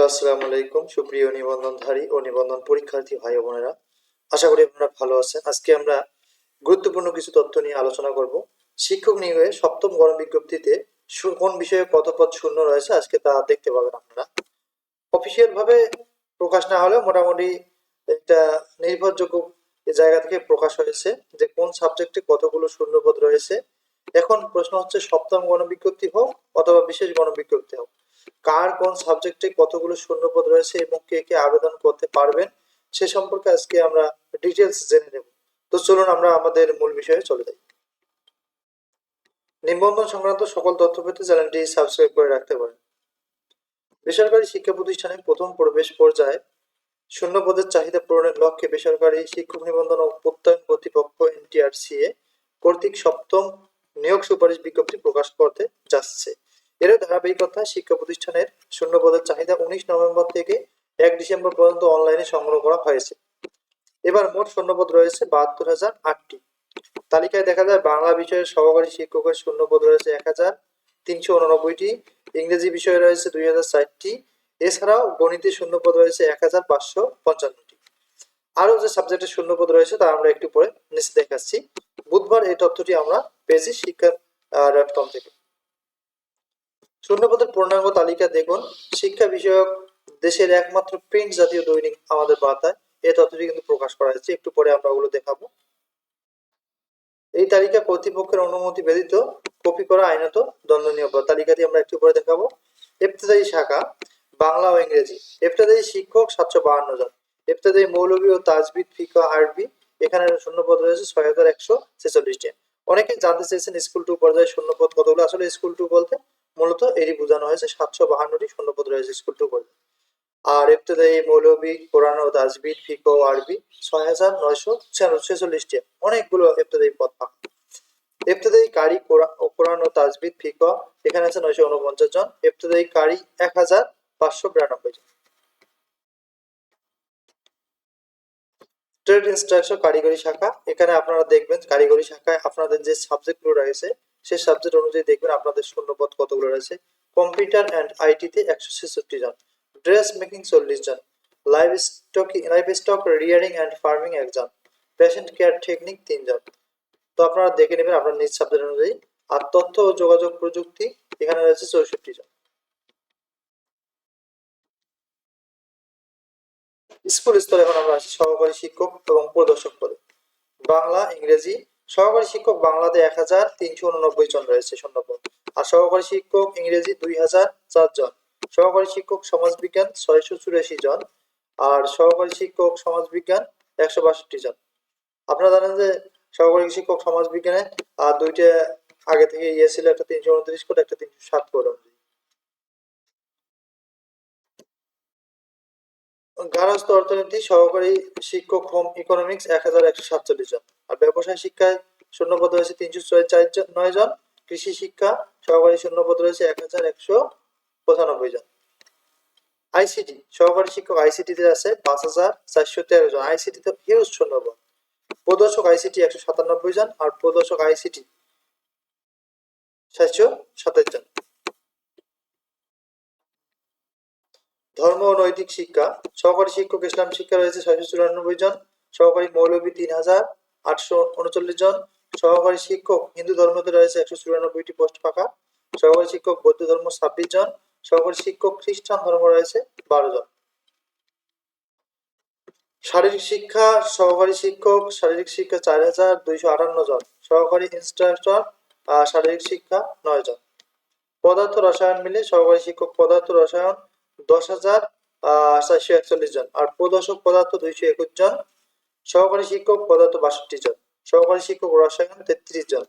Hello, আসসালামু আলাইকুম। সুপ্রিয় নিবন্ধনধারী ও নিবন্ধন পরীক্ষার্থী ভাই বোনেরা, আশা করি আপনারা ভালো আছেন। আজকে আমরা গুরুত্বপূর্ণ কিছু তথ্য নিয়ে আলোচনা করব। শিক্ষক নিয়োগে সপ্তম বিজ্ঞপ্তিতে কোন বিষয়ে কত পদ শূন্য রয়েছে আজকে তা দেখতে পাবেন আপনারা। অফিসিয়াল ভাবে প্রকাশ না হলেও মোটামুটি একটা নির্ভরযোগ্য জায়গা থেকে প্রকাশ হয়েছে যে কোন সাবজেক্টে কতগুলো শূন্যপদ রয়েছে। এখন প্রশ্ন হচ্ছে সপ্তম গণবিজ্ঞপ্তি হোক অথবা বিশেষ গণবিজ্ঞপ্তি হোক। কার কোন সাবজেক্টে কতগুলো শূন্যপদ রয়েছে এবং কে কে আবেদন করতে পারবেন, সে সম্পর্কে আজকে আমরা ডিটেলস জেনে নেব। তো চলুন আমরা আমাদের মূল বিষয়ে চলে যাই। নিবন্ধন সংক্রান্ত সকল তথ্য পেতে চ্যানেলটি সাবস্ক্রাইব করে রাখতে পারেন। বেসরকারি শিক্ষা প্রতিষ্ঠানে প্রথম প্রবেশ পর্যায়ে শূন্য পদের চাহিদা পূরণের লক্ষ্যে বেসরকারি শিক্ষক নিবন্ধন ও প্রত্যয়ন কর্তৃপক্ষ এনটিআরসিএ কর্তৃক সপ্তম নিয়োগ সুপারিশ বিজ্ঞপ্তি প্রকাশ করতে যাচ্ছে। এর ধারাবাহিকতা শিক্ষা প্রতিষ্ঠানের শূন্য পদের চাহিদা উনিশ নভেম্বর থেকে এক ডিসেম্বর পর্যন্ত অনলাইনে সংগ্রহ করা হয়েছে। এবার মোট শূন্যপদ রয়েছে বাহাত্তর হাজার আটটি। তালিকায় দেখা যায় বাংলা বিষয়ের সহকারী শিক্ষকের শূন্যপদ রয়েছে এক হাজার তিনশো উননব্বইটি, ইংরেজি বিষয়ে রয়েছে দুই হাজার ষাটটি, এছাড়াও গণিতে শূন্যপদ রয়েছে এক হাজার পাঁচশো পঞ্চান্নটি। আরও যে সাবজেক্টের শূন্যপদ রয়েছে তা আমরা একটু পরে নিচে দেখাচ্ছি। বুধবার এই তথ্যটি আমরা পেয়েছি শিক্ষা ডট কম থেকে। শূন্যপদের পূর্ণাঙ্গ তালিকা দেখুন। শিক্ষা বিষয়ক দেশের একমাত্র প্রিন্ট জাতীয় দৈনিক আমাদের বার্তায়। এই তথ্যটি কিন্তু প্রকাশ করা হয়েছে। একটু পরে আমরা ওগুলো দেখাবো। এই তালিকা কর্তৃপক্ষের অনুমতি ব্যতীত কপি করা আইনত দণ্ডনীয় তালিকাটি আমরা একটু পরে দেখাবো। ইবতদায়ী শাখা, বাংলা ও ইংরেজি। ইবতদায়ী শিক্ষক সাতশো বাহান্ন জন। ইবতদায়ী মৌলবী ও তাজবিদ, ফিকা আরবি এখানে শূন্যপদ রয়েছে ছয় হাজার একশো ছেচল্লিশটি অনেকে জানতে চেয়েছেন স্কুল টু পর্যায়ে শূন্যপদ কতগুলো? আসলে স্কুল টু বলতে মূলত এরই বোঝানো হয়েছে, সাতশো বাহান্নটি শূন্যপদ রয়েছে স্কুল টু পর্যায়ে আর ইবতদায়ী মৌলবী কোরআন ও তাজবিদ ফিকো আরবি, ছয় হাজার নয়শো ছেচল্লিশটি, অনেকগুলো ইবতদায়ী পদ ইবতদায়ী কারি কোরআন ও তাজবিদ ফিকো এখানে আছে নয়শো উনপঞ্চাশ জন, ইবতদায়ী কারি এক হাজার পাঁচশো বিরানব্বই জন। ট্রেড ইনস্ট্রাকশন কারিগরি শাখা, এখানে আপনারা দেখবেন কারিগরি শাখায় আপনাদের যে সাবজেক্টগুলো রয়েছে সেই সাবজেক্ট অনুযায়ী দেখবেন আপনাদের শূন্যপদ কতগুলো রয়েছে। কম্পিউটার অ্যান্ড আইটিতে একশো ছেষট্টি জন। ড্রেস মেকিং চল্লিশ জন। Livestock livestock rearing and farming একজন পেশেন্ট কেয়ার টেকনিক তিনজন তো আপনারা দেখে নেবেন আপনার নিজ সাবজেক্ট অনুযায়ী। আর তথ্য ও যোগাযোগ প্রযুক্তি এখানে রয়েছে চৌষট্টি জন। স্কুল স্তরে এখন আমরা আসি সহকারী শিক্ষক এবং প্রদর্শক পদে। বাংলা, ইংরেজি সহকারী শিক্ষক বাংলাতে এক হাজার তিনশো উননব্বই জন রয়েছে শূন্যপদ আর সহকারী শিক্ষক ইংরেজি দুই হাজার চার জন। সহকারী শিক্ষক সমাজবিজ্ঞান ছয়শো চুরাশি জন। আর সহকারী শিক্ষক সমাজবিজ্ঞান একশো বাষট্টি জন। আপনারা জানেন যে সহকারী শিক্ষক সমাজবিজ্ঞানে আর দুইটা আগে থেকে ইয়ে ছিল, একটা তিনশো উনত্রিশ কোড, একটা তিনশো সাত অনুযায়ী গার্হস্থ অর্থনীতি, সহকারী শিক্ষক হোম ইকোনমিক্স, এক হাজার একশো সাতচল্লিশ জন। আর ব্যবসায় শিক্ষায় শূন্যপদ রয়েছে তিনশো নয় জন। কৃষি শিক্ষা সহকারী শূন্যপদ রয়েছে এক হাজার একশো পঁচানব্বই জন। আইসিটি, সহকারী শিক্ষক আইসিটিতে আছে পাঁচ হাজার চারশো তেরো জন। আইসিটিতে হিউজ শূন্যপদ। প্রদর্শক আইসিটি একশো সাতানব্বই জন আর প্রদর্শক আইসিটি সাতশো সাতাশ জন। ধর্ম ও নৈতিক শিক্ষা, সহকারী শিক্ষক ইসলাম শিক্ষা রয়েছে ছয়শো চুরানব্বই জন, সহকারী মৌলবী তিন হাজার আটশো উনচল্লিশ জন সহকারী শিক্ষক হিন্দু ধর্মতে রয়েছে একশো চুরানব্বইটি পোস্ট ফাঁকা। সহকারী শিক্ষক বৌদ্ধ ধর্ম ছাব্বিশ জন, সহকারী শিক্ষক খ্রিস্টান ধর্ম রয়েছে বারো জন। শারীরিক শিক্ষা, সহকারী শিক্ষক, শারীরিক শিক্ষা চার হাজার দুইশো আটান্ন জন, সহকারী ইনস্ট্রাক্টর শারীরিক শিক্ষা নয় জন। পদার্থ রসায়ন মিলে সহকারী শিক্ষক পদার্থ রসায়ন দশ হাজার চারশো একচল্লিশ জন, আর প্রদর্শক পদার্থ দুইশো একুশ জন সহকারী শিক্ষক পদার্থ বাষট্টি জন, সহকারী শিক্ষক রসায়ন তেত্রিশ জন,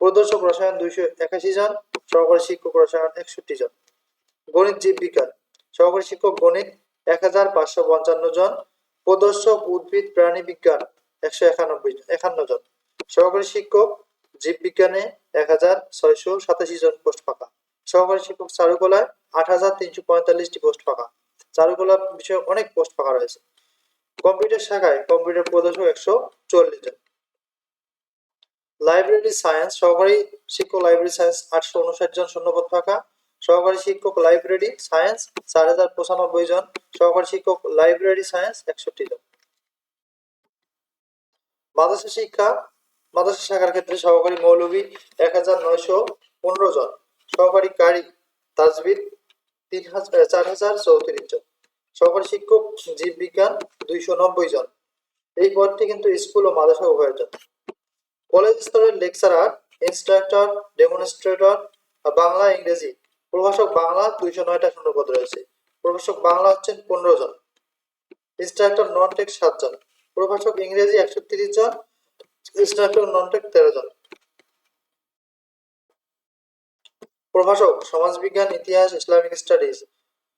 প্রদর্শক রসায়ন দুইশো একাশি জন, সহকারী শিক্ষক রসায়ন একষট্টি জন। গণিত জীববিজ্ঞান, সহকারী শিক্ষক গণিত এক হাজার পাঁচশো পঞ্চান্ন জন, প্রদর্শক উদ্ভিদ প্রাণী বিজ্ঞান একশো একানব্বই একান্ন জন। সহকারী শিক্ষক জীববিজ্ঞানে এক হাজার ছয়শো সাতাশি জন পোস্ট ফাঁকা। সহকারী শিক্ষক চারুকলায় আট হাজার তিনশো পঁয়তাল্লিশটি পোস্ট ফাঁকা। চারুকলা বিষয়ে অনেক পোস্ট ফাঁকা রয়েছে। কম্পিউটার শাখায় কম্পিউটার প্রদর্শক একশো চল্লিশ জন। লাইব্রেরি সায়েন্স, সহকারী শিক্ষক লাইব্রেরি সায়েন্স আটশো উনষাট জন শূন্যপদ ফাঁকা। সহকারী শিক্ষক লাইব্রেরি সায়েন্স চার হাজার পঁচানব্বই জন, সহকারী শিক্ষক লাইব্রেরি সায়েন্স একষট্টি জন। মাদ্রাসা শিক্ষা, মাদ্রাসা শাখার ক্ষেত্রে সহকারী মৌলভী এক হাজার নয়শো পনেরো জন, সহকারী কারি, তাজবির তিন হাজার চার হাজার চৌত্রিশ জন। সহকারী শিক্ষক জীববিজ্ঞান দুইশো নব্বই জন। এই পদটি কিন্তু স্কুল ও মাদ্রাসা উভয়ের জন্য। কলেজ স্তরের লেকচারার, ইনস্ট্রাক্টর, ডেমনস্ট্রেটর বাংলা, ইংরেজি। প্রভাষক বাংলা, দুইশো নয়টা শূন্যপদ রয়েছে। প্রভাষক বাংলা হচ্ছেন পনেরো জন। ইনস্ট্রাক্টর নন টেক সাতজন প্রভাষক ইংরেজি একশো তিরিশ জন। ইনস্ট্রাক্টর নন টেক তেরো জন। প্রভাষক সমাজবিজ্ঞান, ইতিহাস, ইসলামিক স্টাডিজ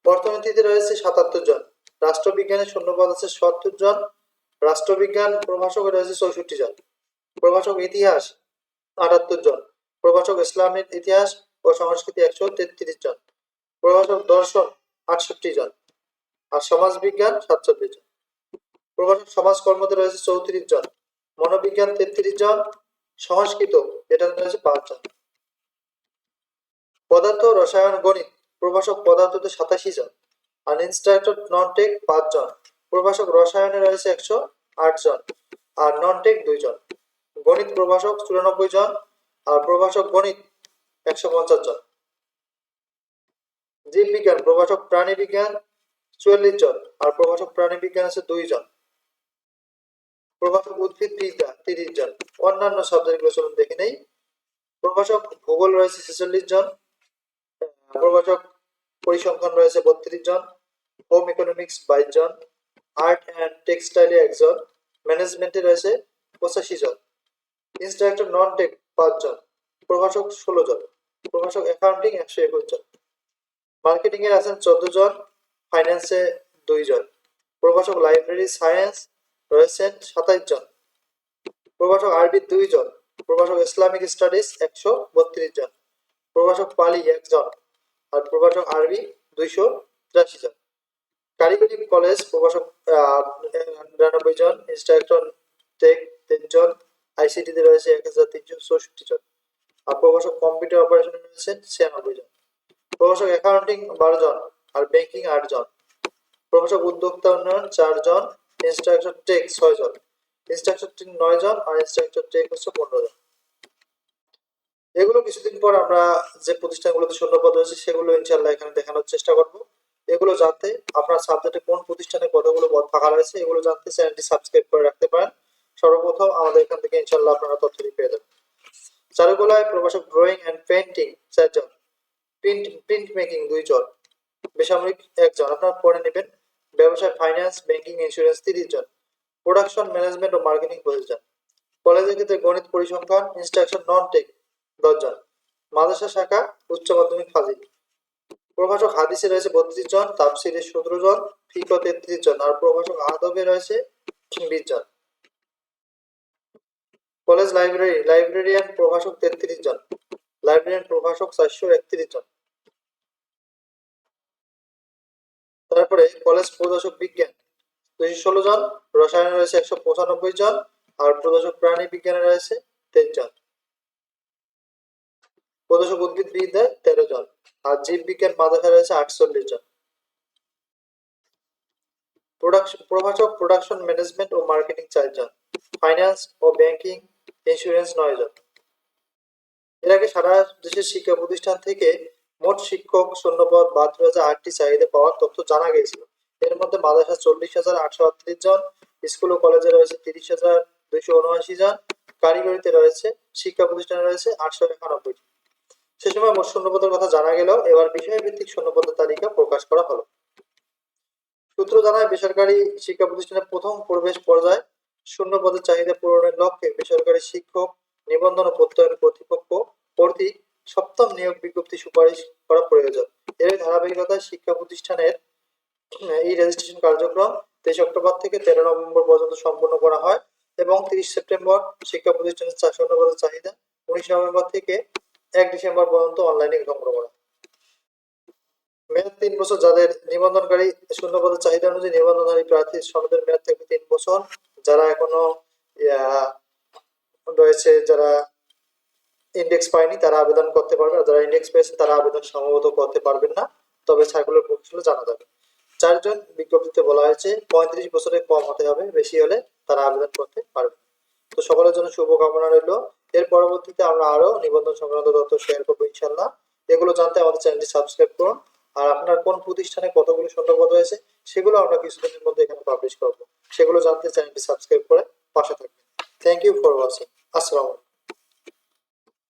অর্থনীতিতে রয়েছে সাতাত্তর জন। রাষ্ট্রবিজ্ঞানের শূন্যপদ আছে সত্তর জন। রাষ্ট্রবিজ্ঞান প্রভাষক রয়েছে চৌষট্টি জন। প্রভাষক ইতিহাস আটাত্তর জন। প্রভাষক ইসলামের ইতিহাস ও সংস্কৃতি একশো তেত্রিশ জন। প্রভাষক দর্শন আটষট্টি জন। আর সমাজবিজ্ঞান সাতচল্লিশ জন। প্রভাষক সমাজকর্মতে রয়েছে চৌত্রিশ জন। মনোবিজ্ঞান তেত্রিশ জন। সংস্কৃত এটা রয়েছে পাঁচ জন। পদার্থ, রসায়ন, গণিত প্রভাষক পদার্থতে সাতাশি জন আর ইনস্ট্রাক্টর নন টেক পাঁচ জন। প্রভাষক রসায়নে রয়েছে একশো আট জন আর নন টেক দুইজন গণিত প্রভাষক চুরানব্বই জন আর প্রভাষক গণিত একশো পঞ্চাশ জন। জীববিজ্ঞান প্রভাষক প্রাণী বিজ্ঞান চুয়াল্লিশ জন আর প্রভাষক প্রাণী বিজ্ঞান আছে দুই জন। প্রভাষক উদ্ভিদ বিদ্যা তিরিশ জন। অন্যান্য সাবজেক্টগুলো চলুন দেখে নেই। প্রভাষক ভূগোল রয়েছে ছেচল্লিশ জন। প্রভাষক পরিসংখ্যান রয়েছে বত্রিশ জন হোম ইকোনমিক্স বাইশ জন আর্ট অ্যান্ড টেক্সটাইলে একজন ম্যানেজমেন্টে রয়েছে পঁচাশি জন। ইনস্ট্রাক্টর নন টেক পাঁচজন প্রভাষক ষোলো জন, প্রভাষক অ্যাকাউন্টিং একশো একুশ জন। মার্কেটিং এর আছেন চোদ্দ জন ফাইন্যান্সে দুইজন প্রভাষক লাইব্রেরি সায়েন্স রয়েছেন সাতাইশ জন। প্রভাষক আরবি দুইজন প্রভাষক ইসলামিক স্টাডিজ একশো বত্রিশ জন। প্রভাষক পালি একজন আর প্রভাষক আরবি দুইশো তিরাশি জন। কারিগরি কলেজ প্রভাষক নিরানব্বই জন, ইনস্ট্রাক্টর টেক তিনজন আইসিটিতে রয়েছে এক হাজার তিনশো চৌষট্টি জন। আর প্রভাষক কম্পিউটার অপারেশনে রয়েছেন ছিয়ানব্বই জন। প্রভাষক অ্যাকাউন্টিং বারো জন আর ব্যাংকিং আট জন। প্রভাষক উদ্যোক্তা উন্নয়ন চার জন, ইনস্ট্রাক্টর টেক ছয় জন। ইনস্ট্রাক্টর টেক নয় জন আর ইনস্ট্রাক্টর টেক হচ্ছে পনেরো জন। এগুলো কিছুদিন পর আমরা যে প্রতিষ্ঠানগুলোতে শূন্যপদ রয়েছে সেগুলো ইনশাল্লাহ এখানে দেখানোর চেষ্টা করব। এগুলো জানতে আপনার সাবজেক্টে কোন প্রতিষ্ঠানে কতগুলো পদ ফাঁকা রয়েছে, এগুলো জানতে চ্যানেলটি সাবস্ক্রাইব করে রাখতে পারেন। সর্বপ্রথম আমাদের এখান থেকে ইনশাল্লাহ আপনারা তথ্যটি পেয়ে যাবেন। চারুকলায় প্রভাষক ড্রয়িং অ্যান্ড পেন্টিং চারজন প্রিন্ট প্রিন্ট মেকিং দুইজন, বেসামরিক একজন, আপনারা পড়ে নেবেন। ব্যবসায় ফাইন্যান্স ব্যাংকিং ইন্স্যুরেন্স তিরিশ জন প্রোডাকশন ম্যানেজমেন্ট ও মার্কেটিং পঁচিশ জন কলেজের ক্ষেত্রে গণিত পরিসংখ্যান ইনস্ট্রাকশন নন টেক দশজন। মাদ্রাসা শাখা, উচ্চ মাধ্যমিক ফাজিল। প্রভাষক হাদিসে রয়েছে বত্রিশ জন তাপসিরে সতেরো জন ফিকো তেত্রিশ জন, আর প্রভাষক আদবে রয়েছে বিশ জন। কলেজ লাইব্রেরি, লাইব্রেরিয়ান প্রভাষক তেত্রিশ জন, লাইব্রেরিয়ান প্রভাষক চারশো একত্রিশ জন। তারপরে কলেজ প্রদর্শক বিজ্ঞান, দুইশো ষোলো জন, রসায়নে রয়েছে একশো পঁচানব্বই জন, আর প্রদর্শক প্রাণী বিজ্ঞানে রয়েছে তেইশ জন। প্রদর্শক উদ্ভিদ বিদ্যায় তেরো জন। আর জীব বিজ্ঞান মাদ্রাসা রয়েছে আটচল্লিশ জন। প্রোডাকশন প্রভাষক প্রোডাকশন ম্যানেজমেন্ট ও মার্কেটিং চারজন। ফাইন্যান্স ও ব্যাংকিং ইন্স্যুরেন্স নয় জন। এর আগে সারা দেশের শিক্ষা প্রতিষ্ঠান থেকে মোট শিক্ষক শূন্যপদ বাদ রয়েছে আটটি চাহিদা পাওয়ার তথ্য জানা গিয়েছিল। এর মধ্যে মাদ্রাসা চল্লিশ হাজার আটশো আটত্রিশ জন, স্কুল ও কলেজে রয়েছে তিরিশ হাজার দুইশো উনআশি জন, কারিগরিতে রয়েছে, শিক্ষা প্রতিষ্ঠানে রয়েছে আটশো একানব্বই সে সময় মোট শূন্যপদের কথা জানা গেলেও এবার বিষয়ভিত্তিক শূন্যপদের তালিকা প্রকাশ করা হলো। সূত্র জানায়, বেসরকারি শিক্ষা প্রতিষ্ঠানের প্রথম প্রবেশ পর্যায়ে শূন্য পদের চাহিদা পূরণের লক্ষ্যে বেসরকারি শিক্ষক নিবন্ধন ও প্রত্যয়ন কর্তৃপক্ষ কর্তৃক সপ্তম নিয়োগ বিজ্ঞপ্তি সুপারিশ করা প্রয়োজন। এর ধারাবাহিকতায় শিক্ষা প্রতিষ্ঠানের এই রেজিস্ট্রেশন কার্যক্রম তেইশ অক্টোবর থেকে তেরো নভেম্বর পর্যন্ত সম্পন্ন করা হয় এবং তিরিশ সেপ্টেম্বর শিক্ষা প্রতিষ্ঠানের শূন্য পদের চাহিদা উনিশ নভেম্বর থেকে এক ডিসেম্বর পর্যন্ত অনলাইনে সংগ্রহ করা। মেয়াদ তিন বছর, যাদের নিবন্ধনকারী শূন্য পদের চাহিদা অনুযায়ী নিবন্ধনকারী প্রার্থীর সনদের মেয়াদ থাকবে তিন বছর। যারা এখনও রয়েছে, যারা ইন্ডেক্স পায়নি, তারা আবেদন করতে পারবে আর যারা ইন্ডেক্স পেয়েছে, তারা আবেদন সম্ভবত করতে পারবেন না। তবে সার্কুলার প্রকাশ জানা যাবে। চারজন বিজ্ঞপ্তিতে বলা হয়েছে, পঁয়ত্রিশ বছরের কম হতে হবে। বেশি হলে তারা আবেদন করতে পারবে তো সকলের জন্য শুভকামনা রইল। এর পরবর্তীতে আমরা আরও নিবন্ধন সংক্রান্ত তথ্য শেয়ার করব ইনশাল্লাহ এগুলো জানতে আমাদের চ্যানেলটি সাবস্ক্রাইব করুন। আর আপনার কোন প্রতিষ্ঠানে কতগুলো শূন্যপদ রয়েছে, সেগুলো আমরা কিছুদিনের মধ্যে এখানে পাবলিশ করব। সেগুলো জানতে চ্যানেলটি সাবস্ক্রাইব করে পাশে থাকবেন। থ্যাংক ইউ ফর ওয়াচিং আসসালামু আলাইকুম